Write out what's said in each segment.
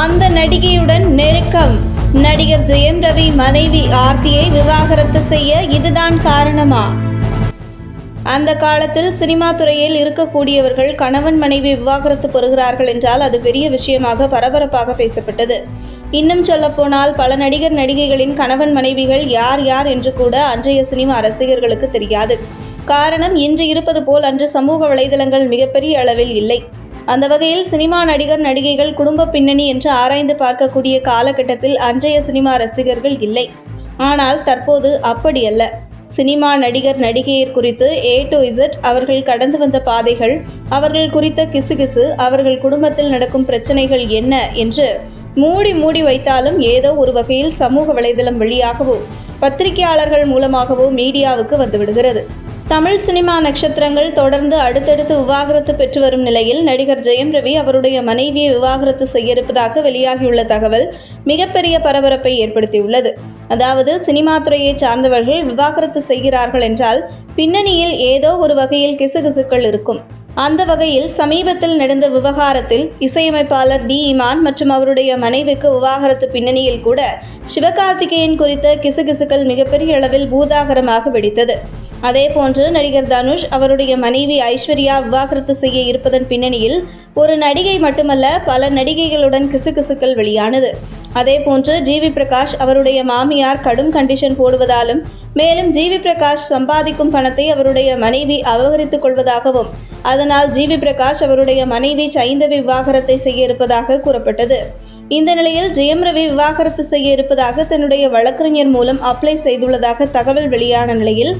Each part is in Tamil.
அந்த நடிகையுடன் நெருக்கம். நடிகர் ஜெயம் ரவி மனைவி ஆர்த்தியை விவாகரத்து செய்ய இதுதான் காரணமா? அந்த காலத்தில் சினிமா துறையில் இருக்கக்கூடியவர்கள் கணவன் மனைவி விவாகரத்து பெறுகிறார்கள் என்றால் அது பெரிய விஷயமாக பரபரப்பாக பேசப்பட்டது. இன்னும் சொல்லப்போனால் பல நடிகர் நடிகைகளின் கணவன் மனைவிகள் யார் யார் என்று கூட அன்றைய சினிமா ரசிகர்களுக்கு தெரியாது. காரணம் இன்று இருப்பது போல் அன்று சமூக வலைதளங்கள் மிகப்பெரிய அளவில் இல்லை. அந்த வகையில் சினிமா நடிகர் நடிகைகள் குடும்ப பின்னணி என்று ஆராய்ந்து பார்க்கக்கூடிய காலகட்டத்தில் அன்றைய சினிமா ரசிகர்கள் இல்லை. ஆனால் தற்போது அப்படியல்ல. சினிமா நடிகர் நடிகையர் குறித்து ஏ டு இசட் அவர்கள் கடந்து வந்த பாதைகள் அவர்கள் குறித்த கிசுகிசு அவர்கள் குடும்பத்தில் நடக்கும் பிரச்சனைகள் என்ன என்று மூடி மூடி வைத்தாலும் ஏதோ ஒரு வகையில் சமூக வலைதளம் வழியாகவோ பத்திரிகையாளர்கள் மூலமாகவோ மீடியாவுக்கு வந்துவிடுகிறது தமிழ் சினிமா நட்சத்திரங்கள் தொடர்ந்து அடுத்தடுத்து விவாகரத்து பெற்று வரும் நிலையில் நடிகர் ஜெயம் ரவி அவருடைய மனைவியை விவாகரத்து செய்ய இருப்பதாக வெளியாகியுள்ள தகவல் மிகப்பெரிய பரபரப்பை ஏற்படுத்தியுள்ளது. அதாவது சினிமா துறையை சார்ந்தவர்கள் விவாகரத்து செய்கிறார்கள் என்றால் பின்னணியில் ஏதோ ஒரு வகையில் கிசுகிசுக்கள் இருக்கும். அந்த வகையில் சமீபத்தில் நடந்த விவகாரத்தில் இசையமைப்பாளர் டி இமான் மற்றும் அவருடைய மனைவிக்கு விவாகரத்து பின்னணியில் கூட சிவகார்த்திகேயன் குறித்த கிசுகிசுக்கள் மிகப்பெரிய அளவில் பூதாகரமாக வெடித்தது. அதேபோன்று நடிகர் தனுஷ் அவருடைய மனைவி ஐஸ்வர்யா விவாகரத்து செய்ய இருப்பதன் பின்னணியில் ஒரு நடிகை மட்டுமல்ல பல நடிகைகளுடன் கிசுகிசுக்கள் வெளியானது. அதேபோன்று ஜிவி பிரகாஷ் அவருடைய மாமியார் கடும் கண்டிஷன் போடுவதாலும் மேலும் ஜிவி பிரகாஷ் சம்பாதிக்கும் பணத்தை அவருடைய மனைவி அபகரித்துக் கொள்வதாகவும் அதனால் ஜிவி பிரகாஷ் அவருடைய மனைவி சைந்தவி விவாகரத்தை செய்ய இருப்பதாக கூறப்பட்டது. இந்த நிலையில் ஜெயம் ரவி விவாகரத்து செய்ய இருப்பதாக தன்னுடைய வழக்கறிஞர் மூலம் அப்ளை செய்துள்ளதாக தகவல் வெளியான நிலையில்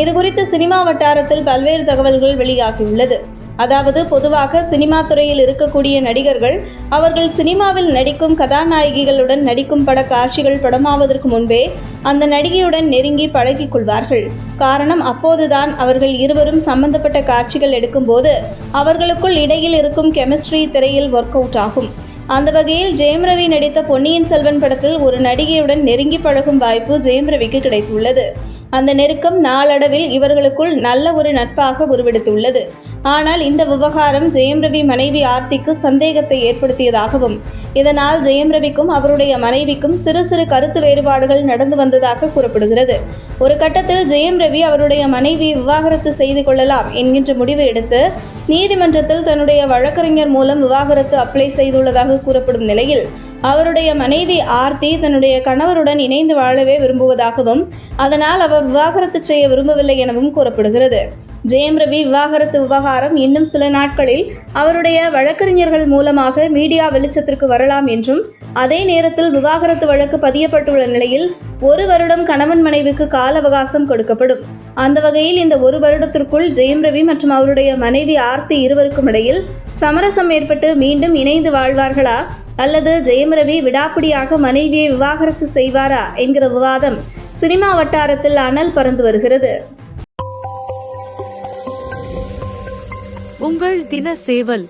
இதுகுறித்து சினிமா வட்டாரத்தில் பல்வேறு தகவல்கள் வெளியாகியுள்ளது. அதாவது பொதுவாக சினிமா துறையில் இருக்கக்கூடிய நடிகர்கள் அவர்கள் சினிமாவில் நடிக்கும் கதாநாயகிகளுடன் நடிக்கும் பட காட்சிகள் படமாவதற்கு முன்பே அந்த நடிகையுடன் நெருங்கி பழகிக் கொள்வார்கள். காரணம் அப்போதுதான் அவர்கள் இருவரும் சம்பந்தப்பட்ட காட்சிகள் எடுக்கும்போது அவர்களுக்குள் இடையில் இருக்கும் கெமிஸ்ட்ரி திரையில் ஒர்க் அவுட் ஆகும். அந்த வகையில் ஜெயம் ரவி நடித்த பொன்னியின் செல்வன் படத்தில் ஒரு நடிகையுடன் நெருங்கி பழகும் வாய்ப்பு ஜெயம் ரவிக்கு கிடைத்துள்ளது. அந்த நெருக்கம் நாளடைவில் இவர்களுக்குள் நல்ல ஒரு நட்பாக உருவெடுத்துள்ளது. ஆனால் இந்த விவகாரம் ஜெயம் ரவி மனைவி ஆர்த்திக்கு சந்தேகத்தை ஏற்படுத்தியதாகவும் இதனால் ஜெயம் ரவிக்கும் அவருடைய மனைவிக்கும் சிறு சிறு கருத்து வேறுபாடுகள் நடந்து வந்ததாக கூறப்படுகிறது. ஒரு கட்டத்தில் ஜெயம் ரவி அவருடைய மனைவி விவாகரத்து செய்து கொள்ளலாம் என்கின்ற முடிவு எடுத்து நீதிமன்றத்தில் தன்னுடைய வழக்கறிஞர் மூலம் விவாகரத்து அப்ளை செய்துள்ளதாக கூறப்படும் நிலையில் அவருடைய மனைவி ஆர்த்தி தன்னுடைய கணவருடன் இணைந்து வாழவே விரும்புவதாகவும் அதனால் அவர் விவாகரத்து செய்ய விரும்பவில்லை எனவும் கூறப்படுகிறது. ஜெயம் ரவி விவாகரத்து விவகாரம் இன்னும் சில நாட்களில் அவருடைய வழக்கறிஞர்கள் மூலமாக மீடியா வெளிச்சத்திற்கு வரலாம் என்றும் அதே நேரத்தில் விவாகரத்து வழக்கு பதியப்பட்டுள்ள நிலையில் ஒரு வருடம் கணவன் மனைவிக்கு கால அவகாசம் கொடுக்கப்படும். அந்த வகையில் இந்த ஒரு வருடத்திற்குள் ஜெயம் ரவி மற்றும் அவருடைய மனைவி ஆர்த்தி இருவருக்கும் இடையில் சமரசம் ஏற்பட்டு மீண்டும் இணைந்து வாழ்வார்களா? அல்லது ஜெயம் ரவி விடாப்பிடியாக மனைவியை விவாகரத்து செய்வாரா என்கிற விவாதம் சினிமா வட்டாரத்தில் அனல் பறந்து வருகிறது. உங்கள் தின சேவல்